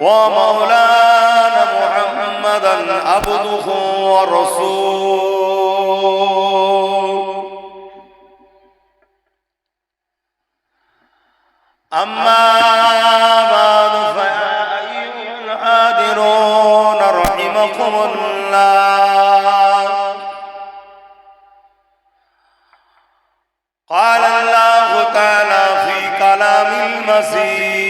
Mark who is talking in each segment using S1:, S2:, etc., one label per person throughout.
S1: ومولانا محمدا عبده ورسوله أما بعد فيا أيها الحاضرون رحمكم الله قال الله تعالى في كلام المسيح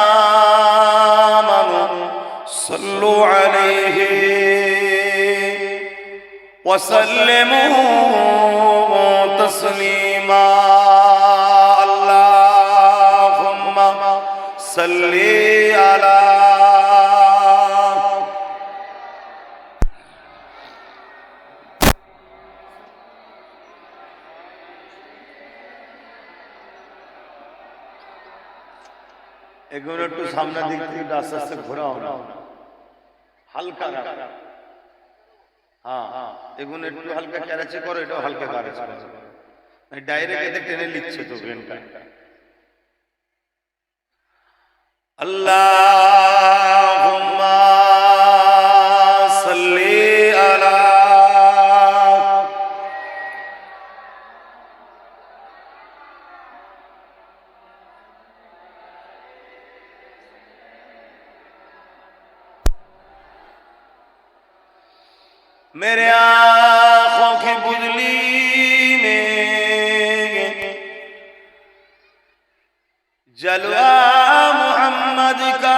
S1: وسلموا تسليما اللهم صل على এগুলো একটু সামনের দিক থেকে একটু আস্তে আস্তে ঘোরাও না হালকা রাখো। হ্যাঁ হ্যাঁ। এগুলো একটু হালকা ক্যারাচে করো এটাও হালকা ক্যারাচে করো। ডাইরেক্ট এতে টেনে নিচ্ছে তো ভেনটা আল্লাহুম্মা میرے آنکھوں کی بدلی میں جلوہ محمد کا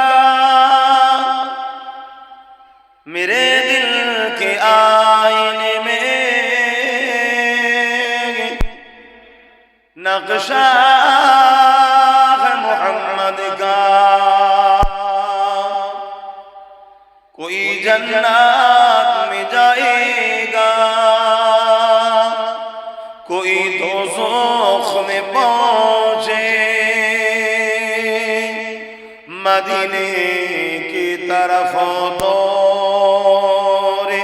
S1: میرے دل کے آئینے میں نقشہ محمد کا کوئی جنت मदीने की तरफ तोरे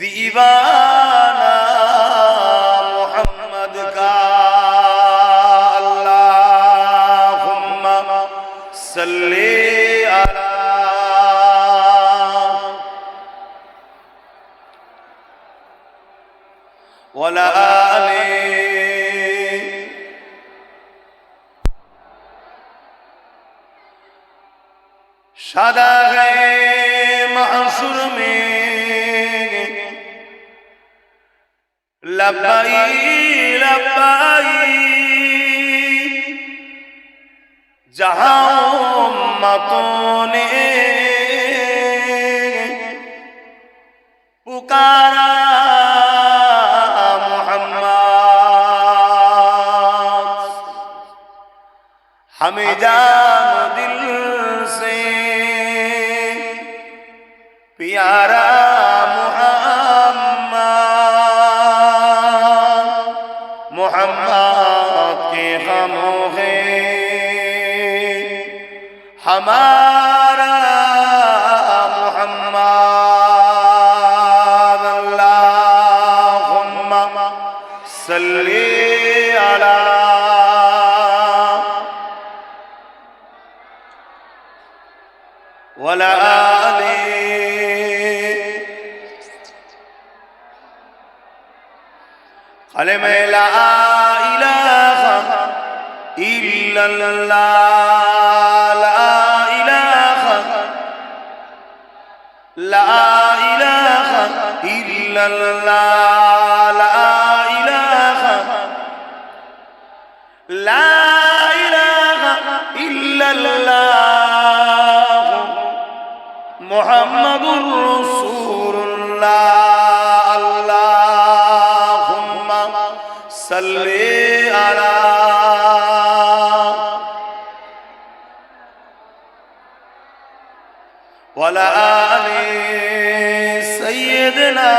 S1: दीवाना मोहम्मद का अल्लाहुम्मा सल्ली अला वला সাদা মাসুর মে লাই লাই যাহাও মতনে। পুকারা মোহাম্মদ। হমে যা ইয়ারা মোহাম্মদ মোহাম্মদ কে হম হে হামারা মোহাম্মদ আল্লাহুম্মা সাল্লি আলা ولا آله কালেমে লা ইলাহা ইল্লাল্লাহ লা ইলাহা লা ইলাহা ইল্লাল্লাহ লা ইলাহা লা ইলাহা ইল্লাল্লাহ মুহাম্মাদুর রাসূলুল্লাহ ওয়ালা আলি সাইয়্যিদিনা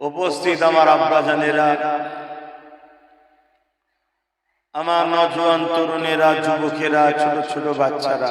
S1: উপস্থিত আমার আব্বা জানেরা আমার নজওয়ান তরুণেরা যুবকেরা ছোট ছোট বাচ্চারা।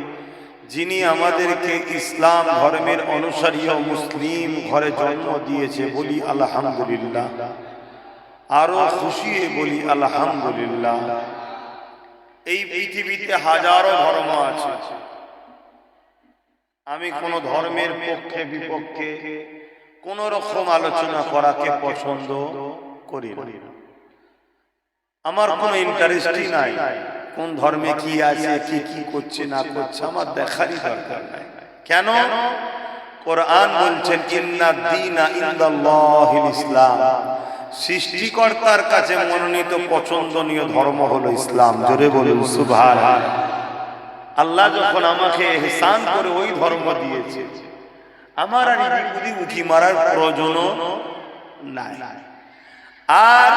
S1: যিনি আমাদেরকে ইসলাম ধর্মের অনুসারী ও মুসলিম ঘরে জন্ম দিয়েছে বলি আলহামদুলিল্লাহ। আরও খুশি বলি আলহামদুলিল্লাহ। এই পৃথিবীতে হাজারো ধর্ম আছে। আমি কোন ধর্মের পক্ষে বিপক্ষে কোন রকম আলোচনা করাকে পছন্দ করি না। আমার কোনো ইন্টারেস্টই নাই। কোন ধর্মে কি আছে, কি কি করছে, না করছে, আমার দেখারই দরকার নাই। কেন? কোরআন বলছেন, ইন্না দীনা ইনদাল্লাহিল ইসলাম। সৃষ্টিকর্তার কাছে মনোনীত পছন্দনীয় ধর্ম হলো ইসলাম। জোরে বলুন সুবহান আল্লাহ যখন আমাকে এহসান করে ওই ধর্ম দিয়েছে, আমার আর ইদি উকি মারার প্রয়োজনও নাই। আর